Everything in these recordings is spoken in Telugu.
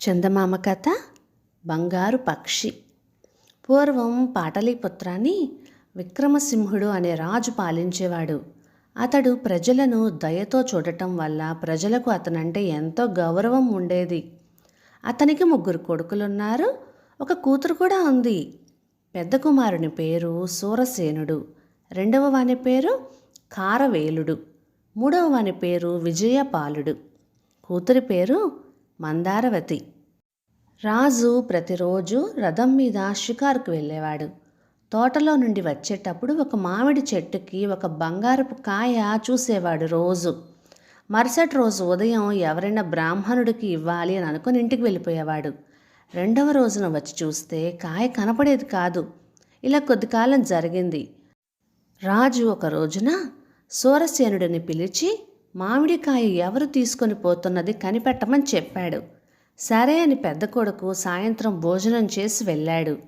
చందమామ కథ బంగారు పక్షి. పూర్వం పాటలీపుత్రాన్ని విక్రమసింహుడు అనే రాజు పాలించేవాడు. అతడు ప్రజలను దయతో చూడటం వల్ల ప్రజలకు అతనంటే ఎంతో గౌరవం ఉండేది. అతనికి ముగ్గురు కొడుకులున్నారు ఒక కూతురు కూడా ఉంది. పెద్ద కుమారుని పేరు సూరసేనుడు రెండవ వాని పేరు కారవేలుడు మూడవ వాని పేరు విజయపాలుడు. కూతురి పేరు మందారవతి. రాజు ప్రతిరోజు రథం మీద షికారుకు వెళ్ళేవాడు. తోటలో నుండి వచ్చేటప్పుడు ఒక మామిడి చెట్టుకి ఒక బంగారపు కాయ చూసేవాడు రోజు. మరుసటి రోజు ఉదయం ఎవరైనా బ్రాహ్మణుడికి ఇవ్వాలి అని అనుకుని ఇంటికి వెళ్ళిపోయేవాడు. రెండవ రోజున వచ్చి చూస్తే కాయ కనపడేది కాదు. ఇలా కొద్ది కాలం జరిగింది. రాజు ఒక రోజున సూరసేనుడిని పిలిచి మామిడికాయ ఎవరు తీసుకొని పోతున్నది కనిపెట్టమని చెప్పాడు. సరే అని పెద్ద కొడుకు సాయంత్రం భోజనం చేసి వెళ్ళాడు.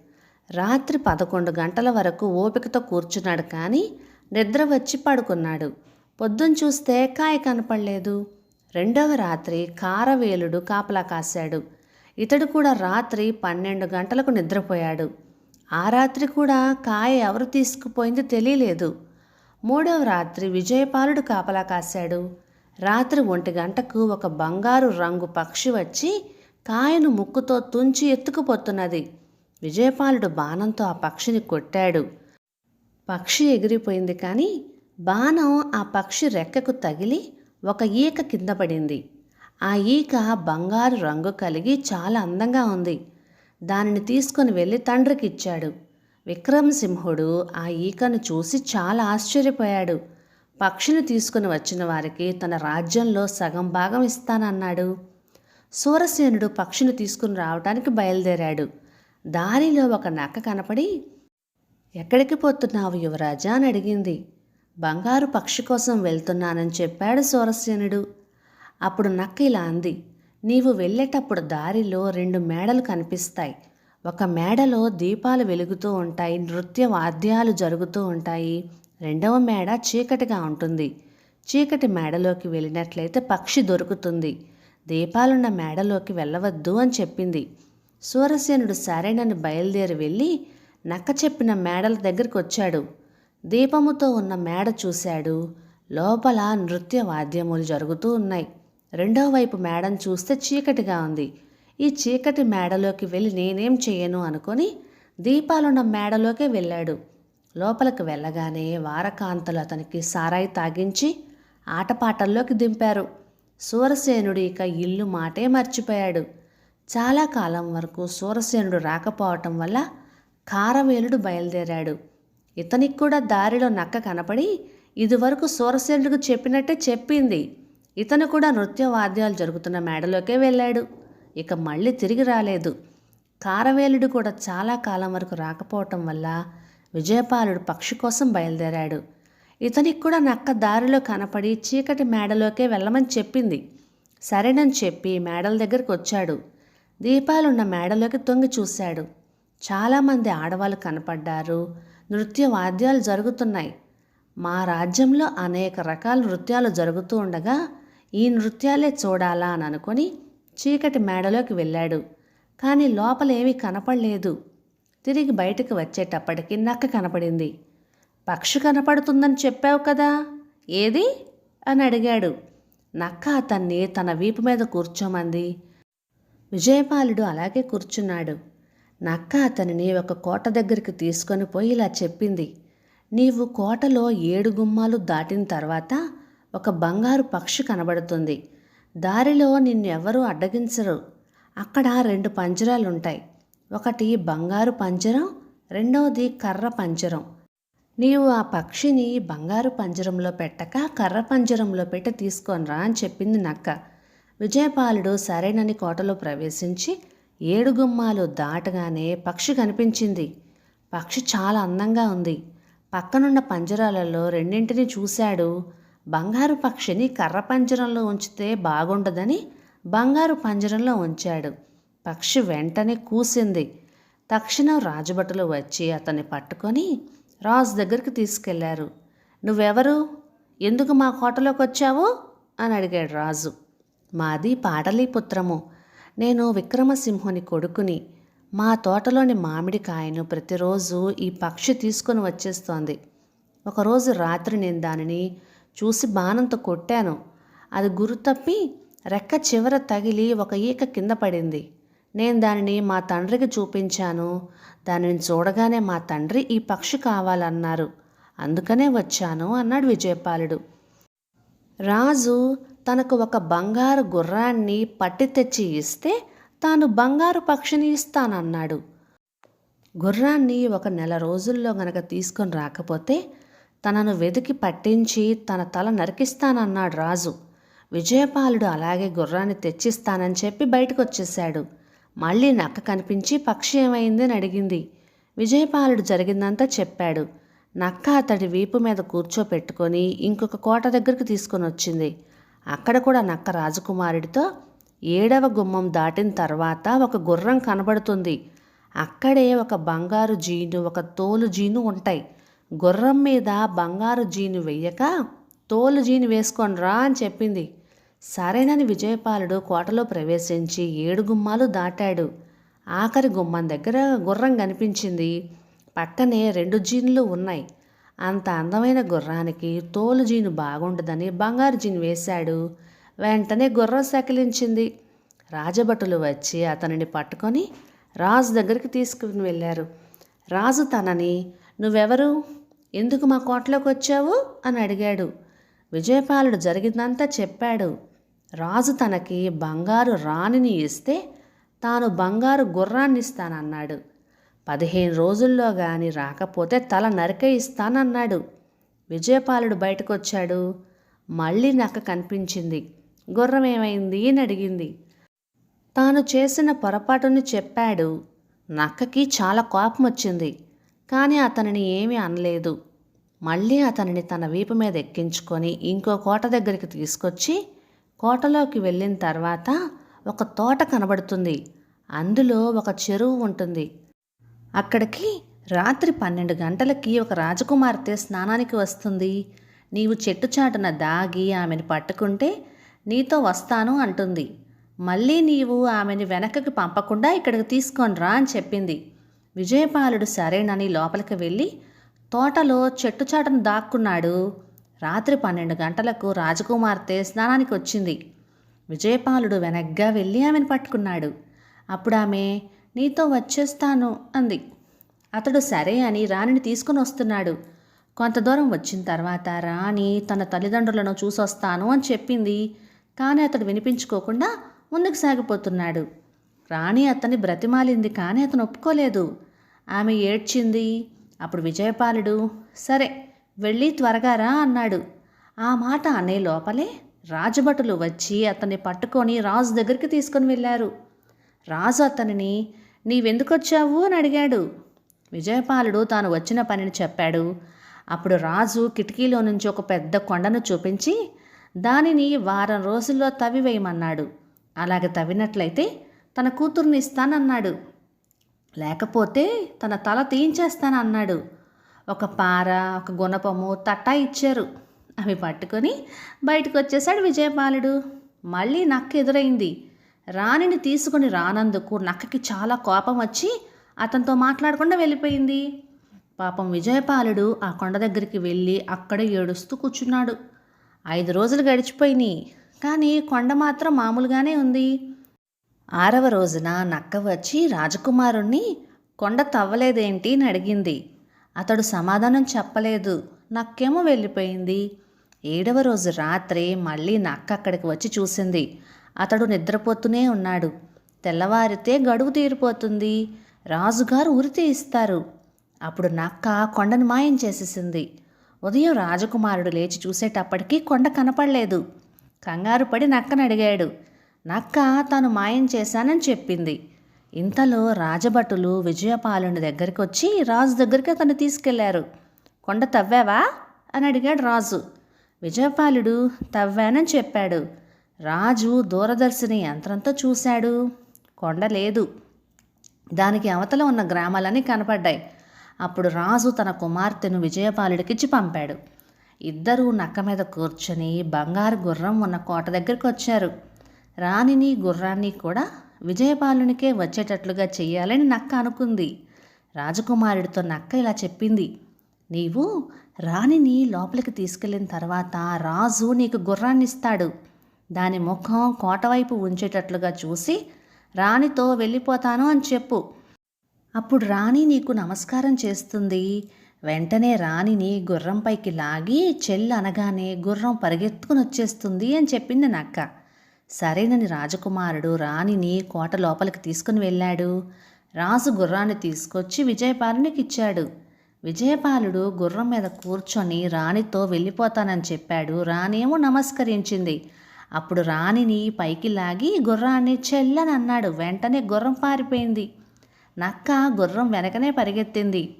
రాత్రి పదకొండు గంటల వరకు ఓపికతో కూర్చున్నాడు కానీ నిద్ర వచ్చి పడుకున్నాడు. పొద్దున చూస్తే కాయ కనపడలేదు. రెండవ రాత్రి కారవేలుడు కాపలా కాశాడు. ఇతడు కూడా రాత్రి పన్నెండు గంటలకు నిద్రపోయాడు. ఆ రాత్రి కూడా కాయ ఎవరు తీసుకుపోయింది తెలియలేదు. మూడవ రాత్రి విజయపాలుడు కాపలా కాశాడు. రాత్రి ఒంటి గంటకు ఒక బంగారు రంగు పక్షి వచ్చి కాయను ముక్కుతో తుంచి ఎత్తుకుపోతున్నది. విజయపాలుడు బాణంతో ఆ పక్షిని కొట్టాడు. పక్షి ఎగిరిపోయింది కానీ బాణం ఆ పక్షి రెక్కకు తగిలి ఒక ఈక కింద పడింది. ఆ ఈక బంగారు రంగు కలిగి చాలా అందంగా ఉంది. దానిని తీసుకొని వెళ్ళి తండ్రికి ఇచ్చాడు. విక్రమసింహుడు ఆ ఈకను చూసి చాలా ఆశ్చర్యపోయాడు. పక్షిని తీసుకుని వచ్చిన వారికి తన రాజ్యంలో సగం భాగం ఇస్తానన్నాడు. సూరసేనుడు పక్షిని తీసుకుని రావటానికి బయలుదేరాడు. దారిలో ఒక నక్క కనపడి ఎక్కడికి పోతున్నావు యువరాజా? అని అడిగింది. బంగారు పక్షి కోసం వెళ్తున్నానని చెప్పాడు సూరసేనుడు. అప్పుడు నక్క ఇలా అంది నీవు వెళ్ళేటప్పుడు దారిలో రెండు మేడలు కనిపిస్తాయి. ఒక మేడలో దీపాలు వెలుగుతూ ఉంటాయి నృత్య వాద్యాలు జరుగుతూ ఉంటాయి. రెండవ మేడ చీకటిగా ఉంటుంది. చీకటి మేడలోకి వెళ్ళినట్లయితే పక్షి దొరుకుతుంది. దీపాలున్న మేడలోకి వెళ్ళవద్దు అని చెప్పింది. సూరసేనుడు సరేనని బయలుదేరి వెళ్ళి నక్క చెప్పిన మేడల దగ్గరికి వచ్చాడు. దీపముతో ఉన్న మేడ చూశాడు. లోపల నృత్య వాద్యములు జరుగుతూ ఉన్నాయి. రెండో వైపు మేడను చూస్తే చీకటిగా ఉంది. ఈ చీకటి మేడలోకి వెళ్ళి నేనేం చేయను అనుకొని దీపాలున్న మేడలోకే వెళ్ళాడు. లోపలికి వెళ్ళగానే వారకాంతలు అతనికి సారాయి తాగించి ఆటపాటల్లోకి దింపారు. సూరసేనుడు ఇక ఇల్లు మాటే మర్చిపోయాడు. చాలా కాలం వరకు సూరసేనుడు రాకపోవటం వల్ల కారవేలుడు బయలుదేరాడు. ఇతనికి కూడా దారిలో నక్క కనపడి ఇదివరకు సూరసేనుడికి చెప్పినట్టే చెప్పింది. ఇతను కూడా నృత్య వాద్యాలు జరుగుతున్న మేడలోకే వెళ్ళాడు. ఇక మళ్ళీ తిరిగి రాలేదు. కారవేలుడు కూడా చాలా కాలం వరకు రాకపోవటం వల్ల విజయపాలుడు పక్షి కోసం బయలుదేరాడు. ఇతనికి కూడా నక్క దారిలో కనపడి చీకటి మేడలోకే వెళ్ళమని చెప్పింది. సరేనని చెప్పి మేడల దగ్గరికి వచ్చాడు. దీపాలున్న మేడలోకి తొంగి చూశాడు. చాలామంది ఆడవాళ్ళు కనపడ్డారు. నృత్య వాద్యాలు జరుగుతున్నాయి. మా రాజ్యంలో అనేక రకాల నృత్యాలు జరుగుతూ ఉండగా ఈ నృత్యాలే చూడాలా అని అనుకొని చీకటి మేడలోకి వెళ్ళాడు. కానీ లోపలేమీ కనపడలేదు. తిరిగి బయటకు వచ్చేటప్పటికి నక్క కనపడింది. పక్షి కనపడుతుందని చెప్పావు కదా? ఏది? అని అడిగాడు. నక్క అతన్ని తన వీపు మీద కూర్చోమంది. విజయపాలుడు అలాగే కూర్చున్నాడు. నక్క అతనిని ఒక కోట దగ్గరికి తీసుకొని పోయి ఇలా చెప్పింది. నీవు కోటలో ఏడు గుమ్మాలు దాటిన తర్వాత ఒక బంగారు పక్షి కనబడుతుంది. దారిలో నిన్నెవరూ అడ్డగించరు. అక్కడ రెండు పంజరాలుంటాయి. ఒకటి బంగారు పంజరం రెండవది కర్ర పంజరం. నీవు ఆ పక్షిని బంగారు పంజరంలో పెట్టక కర్ర పంజరంలో పెట్టి తీసుకొనరా అని చెప్పింది నక్క. విజయపాలుడు సరేనని కోటలో ప్రవేశించి ఏడు గుమ్మాలు దాటగానే పక్షి కనిపించింది. పక్షి చాలా అందంగా ఉంది. పక్కనున్న పంజరాలలో రెండింటిని చూశాడు బంగారు పక్షిని కర్ర పంజరంలో ఉంచితే బాగుండదని బంగారు పంజరంలో ఉంచాడు. పక్షి వెంటనే కూసింది. తక్షణం రాజభటులు వచ్చి అతన్ని పట్టుకొని రాజు దగ్గరికి తీసుకెళ్ళారు. నువ్వెవరు? ఎందుకు మా కోటలోకి వచ్చావు? అని అడిగాడు రాజు. మాది పాటలీపుత్రము నేను విక్రమసింహుని కొడుకుని. మా తోటలోని మామిడికాయను ప్రతిరోజు ఈ పక్షి తీసుకొని వచ్చేస్తోంది. ఒకరోజు రాత్రి నేను దానిని చూసి బాణంతో కొట్టాను. అది గురు తప్పి రెక్క చివర తగిలి ఒక ఈక కింద పడింది. నేను దానిని మా తండ్రికి చూపించాను. దానిని చూడగానే మా తండ్రి ఈ పక్షి కావాలన్నారు. అందుకనే వచ్చాను అన్నాడు విజయపాలుడు. రాజు తనకు ఒక బంగారు గుర్రాన్ని పట్టి తెచ్చి ఇస్తే తాను బంగారు పక్షిని ఇస్తానన్నాడు. గుర్రాన్ని ఒక నెల రోజుల్లో గనక తీసుకొని రాకపోతే తనను వెతికి పట్టించి తన తల నరికిస్తానన్నాడు రాజు. విజయపాలుడు అలాగే గుర్రాన్ని తెచ్చిస్తానని చెప్పి బయటకు వచ్చేశాడు మళ్ళీ నక్క కనిపించి పక్షి ఏమైందని అడిగింది. విజయపాలుడు జరిగిందంతా చెప్పాడు. నక్క అతడి వీపు మీద కూర్చోపెట్టుకొని ఇంకొక కోట దగ్గరికి తీసుకొని వచ్చింది అక్కడ కూడా నక్క రాజకుమారుడితో ఏడవ గుమ్మం దాటిన తర్వాత ఒక గుర్రం కనబడుతుంది. అక్కడే ఒక బంగారు జీను ఒక తోలు జీను ఉంటాయి. గుర్రం మీద బంగారు జీను వెయ్యక తోలు జీను వేసుకోండిరా అని చెప్పింది. సరేనని విజయపాలుడు కోటలో ప్రవేశించి ఏడు గుమ్మాలు దాటాడు. ఆఖరి గుమ్మం దగ్గర గుర్రం కనిపించింది. పక్కనే రెండు జీన్లు ఉన్నాయి. అంత అందమైన గుర్రానికి తోలు జీను బాగుండదని బంగారు జీను వేశాడు. వెంటనే గుర్రం సకిలించింది. రాజభటులు వచ్చి అతనిని పట్టుకొని రాజు దగ్గరికి తీసుకుని వెళ్ళారు. రాజు తనని నువ్వెవరు? ఎందుకు మా కోటలోకి వచ్చావు అని అడిగాడు. విజయపాలుడు జరిగిందంతా చెప్పాడు. రాజు తనకి బంగారు రాణిని ఇస్తే తాను బంగారు గుర్రాన్ని ఇస్తానన్నాడు పదిహేను రోజుల్లో కానీ రాకపోతే తల నరికే ఇస్తానన్నాడు. విజయపాలుడు బయటకు వచ్చాడు మళ్ళీ నక్క కనిపించింది. గుర్రం ఏమైంది అని అడిగింది. తాను చేసిన పొరపాటుని చెప్పాడు. నక్కకి చాలా కోపం వచ్చింది కానీ అతనిని ఏమీ అనలేదు. మళ్ళీ అతనిని తన వీపు మీద ఎక్కించుకొని ఇంకో కోట దగ్గరికి తీసుకొచ్చి కోటలోకి వెళ్ళిన తర్వాత ఒక తోట కనబడుతుంది. అందులో ఒక చెరువు ఉంటుంది. అక్కడికి రాత్రి పన్నెండు గంటలకి ఒక రాజకుమార్తె స్నానానికి వస్తుంది. నీవు చెట్టు చాటున దాగి ఆమెను పట్టుకుంటే నీతో వస్తాను అంటుంది. మళ్ళీ నీవు ఆమెని వెనకకి పంపకుండా ఇక్కడికి తీసుకొని రా అని చెప్పింది. విజయపాలుడు సరేనని లోపలికి వెళ్ళి తోటలో చెట్టు చాటును దాక్కున్నాడు. రాత్రి పన్నెండు గంటలకు రాజకుమార్తె స్నానానికి వచ్చింది. విజయపాలుడు వెనగ్గా వెళ్ళి ఆమెను పట్టుకున్నాడు. అప్పుడు ఆమె నీతో వచ్చేస్తాను అంది. అతడు సరే అని రాణిని తీసుకుని వస్తున్నాడు. కొంత దూరం వచ్చిన తర్వాత రాణి తన తల్లిదండ్రులను చూసొస్తాను అని చెప్పింది. కానీ అతడు వినిపించుకోకుండా ముందుకు సాగిపోతున్నాడు. రాణి అతన్ని బ్రతిమాలింది కానీ అతను ఒప్పుకోలేదు. ఆమె ఏడ్చింది. అప్పుడు విజయపాలుడు సరే వెళ్ళి త్వరగా రా అన్నాడు. ఆ మాట అనే లోపలే రాజభటులు వచ్చి అతన్ని పట్టుకొని రాజు దగ్గరికి తీసుకొని వెళ్ళారు. రాజు అతనిని నీవెందుకొచ్చావు అని అడిగాడు. విజయపాలుడు తాను వచ్చిన పనిని చెప్పాడు. అప్పుడు రాజు కిటికీలో నుంచి ఒక పెద్ద కొండను చూపించి దానిని వారం రోజుల్లో తవ్వివేయమన్నాడు. అలాగే తవ్వినట్లయితే తన కూతుర్ని ఇస్తానన్నాడు. లేకపోతే తన తల తీయించేస్తానన్నాడు. ఒక పార ఒక గుణపము తట్టా ఇచ్చారు. అవి పట్టుకొని బయటకు వచ్చేసాడు విజయపాలుడు. మళ్ళీ నక్క ఎదురైంది. రాణిని తీసుకుని రానందుకు నక్కకి చాలా కోపం వచ్చి అతనితో మాట్లాడకుండా వెళ్ళిపోయింది. పాపం విజయపాలుడు ఆ కొండ దగ్గరికి వెళ్ళి అక్కడే ఏడుస్తూ కూర్చున్నాడు. ఐదు రోజులు గడిచిపోయినాయి. కానీ కొండ మాత్రం మామూలుగానే ఉంది. ఆరవ రోజున నక్క వచ్చి రాజకుమారుణ్ణి కొండ తవ్వలేదేంటి అని అడిగింది. అతడు సమాధానం చెప్పలేదు. నక్కేమో వెళ్ళిపోయింది. ఏడవ రోజు రాత్రి మళ్ళీ నక్క అక్కడికి వచ్చి చూసింది. అతడు నిద్రపోతూనే ఉన్నాడు. తెల్లవారితే గడువు తీరిపోతుంది. రాజుగారు ఉరితి ఇస్తారు అప్పుడు నక్క కొండను మాయం చేసేసింది. ఉదయం రాజకుమారుడు లేచి చూసేటప్పటికీ కొండ కనపడలేదు. కంగారు పడి నక్కను అడిగాడు. నక్క తాను మాయం చేశానని చెప్పింది. ఇంతలో రాజభటులు విజయపాలుని దగ్గరికి వచ్చి రాజు దగ్గరికి అతను తీసుకెళ్ళారు. కొండ తవ్వావా? అని అడిగాడు రాజు. విజయపాలుడు తవ్వానని చెప్పాడు. రాజు దూరదర్శిని యంత్రంతో చూశాడు. కొండ లేదు. దానికి అవతల ఉన్న గ్రామాలన్నీ కనపడ్డాయి. అప్పుడు రాజు తన కుమార్తెను విజయపాలుడికిచ్చి పంపాడు. ఇద్దరూ నక్క మీద కూర్చొని బంగారు గుర్రం ఉన్న కోట దగ్గరికి వచ్చారు రాణిని గుర్రాన్ని కూడా విజయపాలునికే వచ్చేటట్లుగా చెయ్యాలని నక్క అనుకుంది. రాజకుమారుడితో నక్క ఇలా చెప్పింది. నీవు రాణిని లోపలికి తీసుకెళ్ళిన తర్వాత రాజు నీకు గుర్రాన్ని ఇస్తాడు. దాని ముఖం కోటవైపు ఉంచేటట్లుగా చూసి రాణితో వెళ్ళిపోతాను అని చెప్పు. అప్పుడు రాణి నీకు నమస్కారం చేస్తుంది. వెంటనే రాణిని గుర్రంపైకి లాగి చెల్లు అనగానే గుర్రం పరిగెత్తుకుని వచ్చేస్తుంది అని చెప్పింది నక్క. సరేనని రాజకుమారుడు రాణిని కోట లోపలికి తీసుకుని వెళ్ళాడు. రాజు గుర్రాన్ని తీసుకొచ్చి విజయపాలునికి ఇచ్చాడు. విజయపాలుడు గుర్రం మీద కూర్చొని రాణితో వెళ్ళిపోతానని చెప్పాడు. రాణేమో నమస్కరించింది. అప్పుడు రాణిని పైకి లాగి గుర్రాన్ని చెల్లని అన్నాడు వెంటనే గుర్రం పారిపోయింది. నక్క గుర్రం వెనకనే పరిగెత్తింది.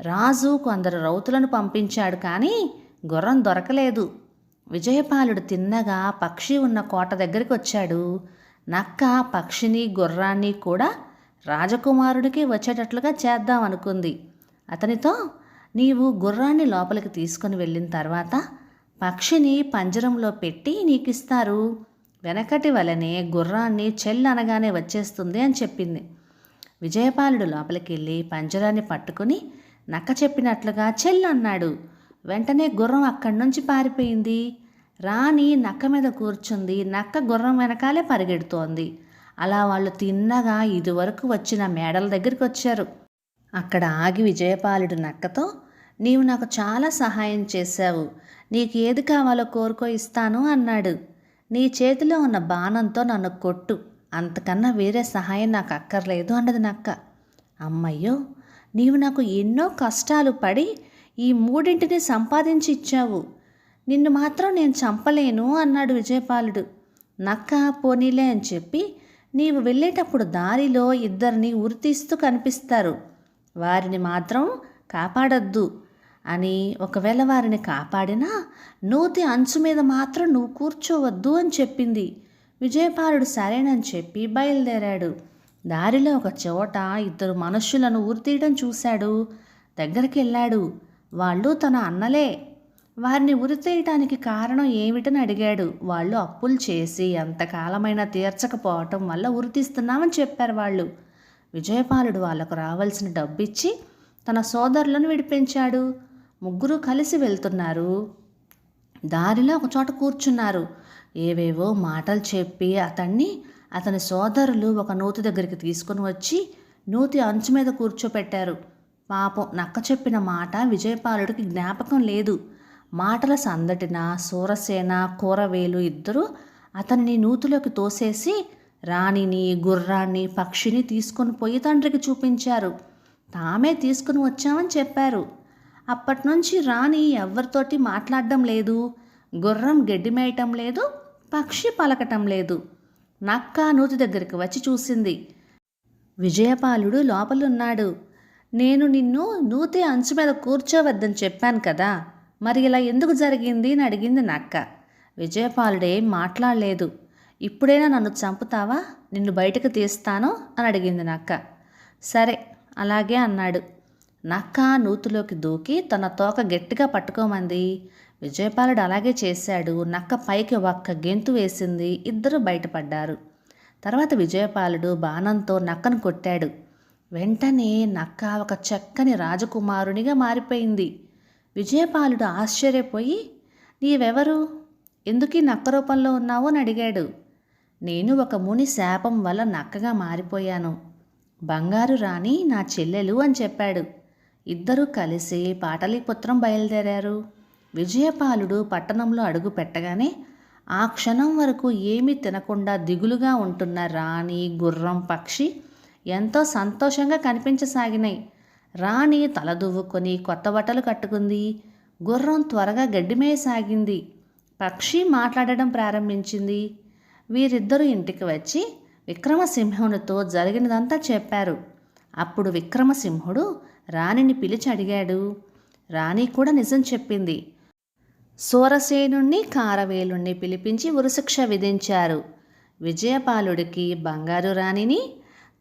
రాజు కొందరు రౌతులను పంపించాడు కానీ గుర్రం దొరకలేదు. విజయపాలుడు తిన్నగా పక్షి ఉన్న కోట దగ్గరికి వచ్చాడు. నక్క పక్షిని గుర్రాన్ని కూడా రాజకుమారుడికి వచ్చేటట్లుగా చేద్దాం అనుకుంది. అతనితో నీవు గుర్రాన్ని లోపలికి తీసుకుని వెళ్ళిన తర్వాత పక్షిని పంజరంలో పెట్టి నీకిస్తారు. వెనకటి వలనే గుర్రాన్ని చెల్లనగానే వచ్చేస్తుంది అని చెప్పింది. విజయపాలుడు లోపలికి వెళ్ళి పంజరాన్ని పట్టుకుని నక్క చెప్పినట్లుగా చెల్లు అన్నాడు. వెంటనే గుర్రం అక్కడి నుంచి పారిపోయింది. రాణి నక్క మీద కూర్చుంది. నక్క గుర్రం వెనకాలే పరిగెడుతోంది. అలా వాళ్ళు తిన్నగా ఇదివరకు వచ్చిన మేడల దగ్గరికి వచ్చారు. అక్కడ ఆగి విజయపాలుడు నక్కతో నీవు నాకు చాలా సహాయం చేశావు. నీకు ఏది కావాలో కోరుకో ఇస్తాను అన్నాడు. నీ చేతిలో ఉన్న బాణంతో నన్ను కొట్టు. అంతకన్నా వేరే సహాయం నాకు అక్కర్లేదు అన్నది నక్క. అమ్మయ్యో! నీవు నాకు ఎన్నో కష్టాలు పడి ఈ మూడింటిని సంపాదించి ఇచ్చావు. నిన్ను మాత్రం నేను చంపలేను అన్నాడు విజయపాలుడు. నక్క పోనీలే అని చెప్పి నీవు వెళ్ళేటప్పుడు దారిలో ఇద్దరిని ఉరితీస్తూ కనిపిస్తారు. వారిని మాత్రం కాపాడొద్దు అని ఒకవేళ వారిని కాపాడినా నూతి అంచు మీద మాత్రం నువ్వు కూర్చోవద్దు అని చెప్పింది. విజయపాలుడు సరేనని చెప్పి బయలుదేరాడు. దారిలో ఒక చోట ఇద్దరు మనుషులను ఊరితీయడం చూశాడు. దగ్గరికి వెళ్ళాడు. వాళ్ళు తన అన్నలే. వారిని ఉరితీయటానికి కారణం ఏమిటని అడిగాడు. వాళ్ళు అప్పులు చేసి ఎంతకాలమైనా తీర్చకపోవటం వల్ల ఉరితీస్తున్నామని చెప్పారు వాళ్ళు. విజయపాలుడు వాళ్ళకు రావాల్సిన డబ్బిచ్చి తన సోదరులను విడిపించాడు. ముగ్గురు కలిసి వెళ్తున్నారు. దారిలో ఒక చోట కూర్చున్నారు. ఏవేవో మాటలు చెప్పి అతన్ని అతని సోదరులు ఒక నూతి దగ్గరికి తీసుకుని వచ్చి నూతి అంచు మీద కూర్చోపెట్టారు. పాపం నక్క చెప్పిన మాట విజయపాలుడికి జ్ఞాపకం లేదు. మాటల సందటిన సూరసేన కూరవేలు ఇద్దరూ అతన్ని నూతిలోకి తోసేసి రాణిని గుర్రాన్ని పక్షిని తీసుకొని పోయి తండ్రికి చూపించారు. తామే తీసుకుని వచ్చామని చెప్పారు. అప్పటి నుంచి రాణి ఎవరితోటి మాట్లాడడం లేదు. గుర్రం గడ్డి మేయటం లేదు. పక్షి పలకటం లేదు. నక్క నూతి దగ్గరికి వచ్చి చూసింది. విజయపాలుడు లోపలున్నాడు. నేను నిన్ను నూతి అంచు మీద కూర్చోవద్దని చెప్పాను కదా. మరి ఇలా ఎందుకు జరిగింది అని అడిగింది నక్క. విజయపాలుడే మాట్లాడలేదు. ఇప్పుడైనా నన్ను చంపుతావా? నిన్ను బయటకు తీస్తాను అని అడిగింది నక్క. సరే అలాగే అన్నాడు. నక్క నూతులోకి దూకి తన తోక గట్టిగా పట్టుకోమంది. విజయపాలుడు అలాగే చేశాడు. నక్క పైకి ఒక్క గెంతు వేసింది. ఇద్దరు బయటపడ్డారు. తర్వాత విజయపాలుడు బాణంతో నక్కను కొట్టాడు. వెంటనే నక్క ఒక చక్కని రాజకుమారునిగా మారిపోయింది. విజయపాలుడు ఆశ్చర్యపోయి నీవెవరు? ఎందుకు నక్క రూపంలో ఉన్నావు? అని అడిగాడు. నేను ఒక ముని శాపం వల్ల నక్కగా మారిపోయాను. బంగారు రాణి నా చెల్లెలు అని చెప్పాడు. ఇద్దరూ కలిసి పాటలీపుత్రం బయలుదేరారు. విజయపాలుడు పట్టణంలో అడుగు పెట్టగానే ఆ క్షణం వరకు ఏమీ తినకుండా దిగులుగా ఉంటున్న రాణి గుర్రం పక్షి ఎంతో సంతోషంగా కనిపించసాగినాయి రాణి తలదువ్వుకొని కొత్త బట్టలు కట్టుకుంది. గుర్రం త్వరగా గడ్డిమేయసాగింది. పక్షి మాట్లాడడం ప్రారంభించింది. వీరిద్దరూ ఇంటికి వచ్చి విక్రమసింహునితో జరిగినదంతా చెప్పారు. అప్పుడు విక్రమసింహుడు రాణిని పిలిచి అడిగాడు. రాణి కూడా నిజం చెప్పింది. సూరసేనుణ్ణి కారవేలుణ్ణి పిలిపించి ఉరిశిక్ష విధించారు. విజయపాలుడికి బంగారు రాణిని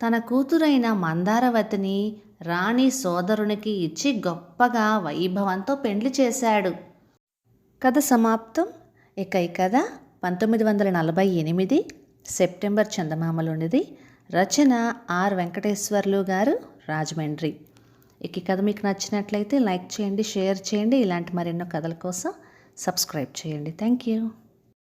తన కూతురైన మందారవతిని రాణి సోదరునికి ఇచ్చి గొప్పగా వైభవంతో పెండ్లి చేశాడు. కథ సమాప్తం. ఇక ఈ కథ పంతొమ్మిది వందల నలభై ఎనిమిది సెప్టెంబర్ చందమామలోనిది. రచన ఆర్ వెంకటేశ్వర్లు గారు రాజమండ్రి. ఇక ఈ కథ మీకు నచ్చినట్లయితే లైక్ చేయండి షేర్ చేయండి. ఇలాంటి మరెన్నో కథల కోసం సబ్స్క్రైబ్ చేయండి. Thank you.